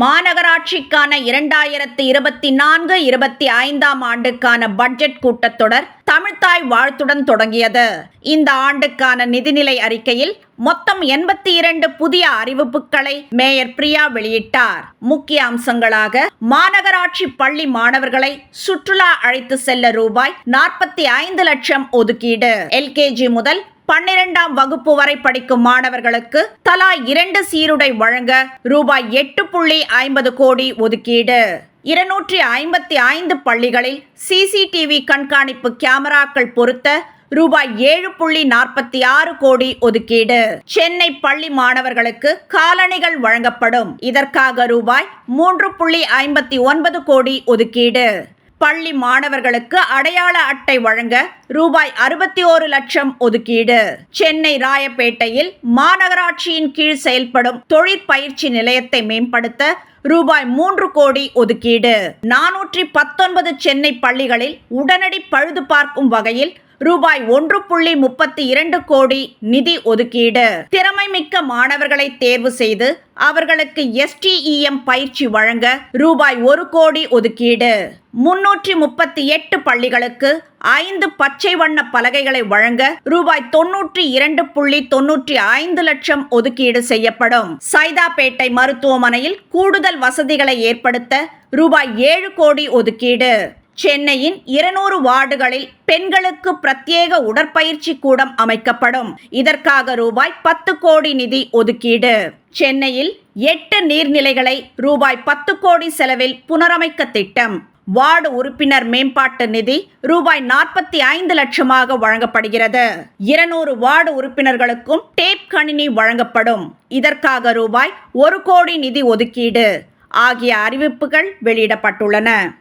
மாநகராட்சிக்கான இரண்டாயிரத்து இருபத்தி நான்கு இருபத்தி ஐந்தாம் ஆண்டுக்கான பட்ஜெட் கூட்டத்தொடர் தமிழ்தாய் வாழ்த்துடன் தொடங்கியது. இந்த ஆண்டுக்கான நிதிநிலை அறிக்கையில் மொத்தம் எண்பத்தி இரண்டு புதிய அறிவிப்புகளை மேயர் பிரியா வெளியிட்டார். முக்கிய அம்சங்களாக மாநகராட்சி பள்ளி மாணவர்களை சுற்றுலா அழைத்து செல்ல ரூபாய் நாற்பத்தி ஐந்து லட்சம் ஒதுக்கீடு. எல்கேஜி முதல் பன்னிரெண்டாம் வகுப்பு வரை படிக்கும் மாணவர்களுக்கு தலா இரண்டு சீருடை வழங்க ரூபாய் எட்டு புள்ளி ஐம்பது கோடி ஒதுக்கீடு. இருநூற்றி ஐம்பத்தி ஐந்து பள்ளிகளில் சிசிடிவி கண்காணிப்பு கேமராக்கள் பொருத்த ரூபாய் ஏழு புள்ளி நாற்பத்தி ஆறு கோடி ஒதுக்கீடு. சென்னை பள்ளி மாணவர்களுக்கு காலணிகள் வழங்கப்படும். இதற்காக ரூபாய் மூன்று புள்ளி ஐம்பத்தி ஒன்பது கோடி ஒதுக்கீடு. பள்ளி மாணவர்களுக்கு அடையாள அட்டை வழங்க ரூபாய் அறுபத்தி ஓரு லட்சம் ஒதுக்கீடு. சென்னை ராயப்பேட்டையில் மாநகராட்சியின் கீழ் செயல்படும் தொழிற்பயிற்சி நிலையத்தை மேம்படுத்த ரூபாய் மூன்று கோடி ஒதுக்கீடு. நானூற்றி பத்தொன்பது சென்னை பள்ளிகளில் உடனடி பழுது பார்க்கும் வகையில் ரூபாய் ஒன்று புள்ளி முப்பத்தி இரண்டு கோடி நிதி ஒதுக்கீடு. திறமை மிக்க மாணவர்களை தேர்வு செய்து அவர்களுக்கு எஸ்டிஇஎம் பயிற்சி வழங்க ரூபாய் ஒரு கோடி ஒதுக்கீடு. முன்னூற்றி முப்பத்தி எட்டு பள்ளிகளுக்கு ஐந்து பச்சை வண்ண பலகைகளை வழங்க ரூபாய் தொன்னூற்றி இரண்டு புள்ளி தொன்னூற்றி ஐந்து லட்சம் ஒதுக்கீடு செய்யப்படும். சைதாப்பேட்டை மருத்துவமனையில் கூடுதல் வசதிகளை ஏற்படுத்த ரூபாய் ஏழு கோடி ஒதுக்கீடு. சென்னையின் இருநூறு வார்டுகளில் பெண்களுக்கு பிரத்யேக உடற்பயிற்சி கூடம் அமைக்கப்படும். இதற்காக ரூபாய் பத்து கோடி நிதி ஒதுக்கீடு. சென்னையில் எட்டு நீர்நிலைகளை ரூபாய் பத்து கோடி செலவில் புனரமைக்க திட்டம். வார்டு உறுப்பினர் மேம்பாட்டு நிதி ரூபாய் நாற்பத்தி ஐந்து லட்சமாக வழங்கப்படுகிறது. இருநூறு வார்டு உறுப்பினர்களுக்கும் டேப் கணினி வழங்கப்படும். இதற்காக ரூபாய் ஒரு கோடி நிதி ஒதுக்கீடு. ஆகிய அறிவிப்புகள் வெளியிடப்பட்டுள்ளன.